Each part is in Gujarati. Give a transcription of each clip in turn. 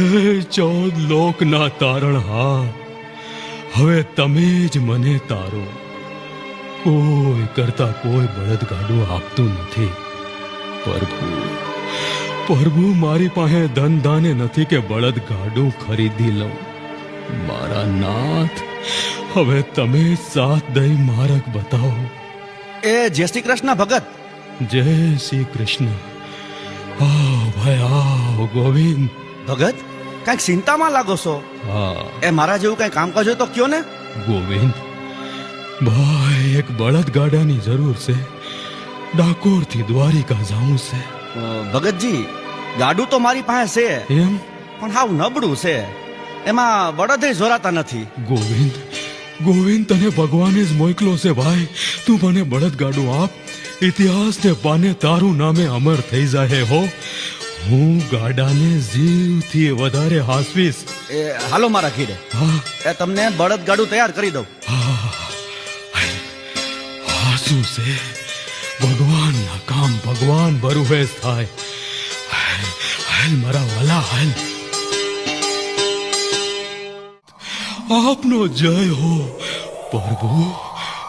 હે ચૌદ લોકના તારણહાર હવે તમે જ મને તારો. કોઈ કરતા કોઈ બળદગાડું આપતું નથી. પ્રભુ પ્રભુ મારી પાસે ધન દાને નથી કે બળદગાડું ખરીદી લઉં. મારા નાથ હવે તમે સાથ દઈ માર્ગ બતાવો. એ જય શ્રી કૃષ્ણ ભગત. જય શ્રી કૃષ્ણ. આવ ભાઈ આવ ગોવિંદ. ભગત કાંઈક ચિંતામાં લાગો છો? હા. એ મારા જેવું કઈ કામકાજ હોય તો કયો ને. ગોવિંદ ભાઈ એક બળદ ગાડાની જરૂર છે. ડાકોરથી દ્વારિકા જાવું છે. ભગતજી ગાડું તો મારી પાસે છે. એમ? પણ હાવ નબળું છે. એમાં બળદે જોરાતા નથી. ગોવિંદ ગોવિંદ તને ભગવાને જ મોકલો છે ભાઈ. તું મને બળદ ગાડું આપ. ઇતિહાસ ને પાને તારું નામે અમર થઈ જાય હો. હું ગાડાને જીવથી વધારે હાસવીશ. એ હાલો મારા ખીરે હા. એ તમને બળદ ગાડું તૈયાર કરી દઉં. હાસું શું છે. ભગવાનના કામ ભગવાન ભરુહે થાય. હાલ હાલ મારા વાલા હાલ આપનો જય હો. પ્રભુ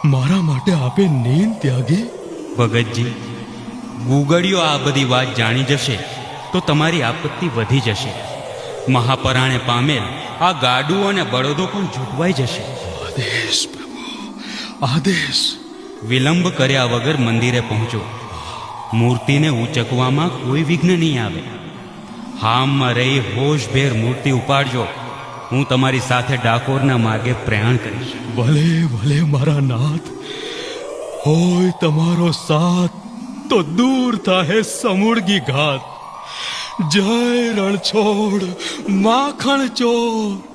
મારા માટે આપે નીંદ ત્યાગી? ભગતજી ગુગળીઓ આ બધી વાત જાણી જશે. તો તમારી આપત્તિ વધી જશે. મહાપરાણે પામેલ આ ગાડું અને બળદો પણ ઝૂંટવાઈ જશે. આદેશ આદેશ. વિલંબ કર્યા વગર મંદિરે પહોંચો. મૂર્તિને ઉચકવામાં કોઈ વિઘ્ન નહીં આવે. હામમાં રહી હોશભેર મૂર્તિ ઉપાડજો. હું તમારી સાથે ડાકોરના માર્ગે પ્રયાણ કરીશ. ભલે ભલે મારા નાથ. હોય તમારો સાથ તો દૂર થાહે સમૂળગી ઘાત જય રણછોડ માખણ ચોર.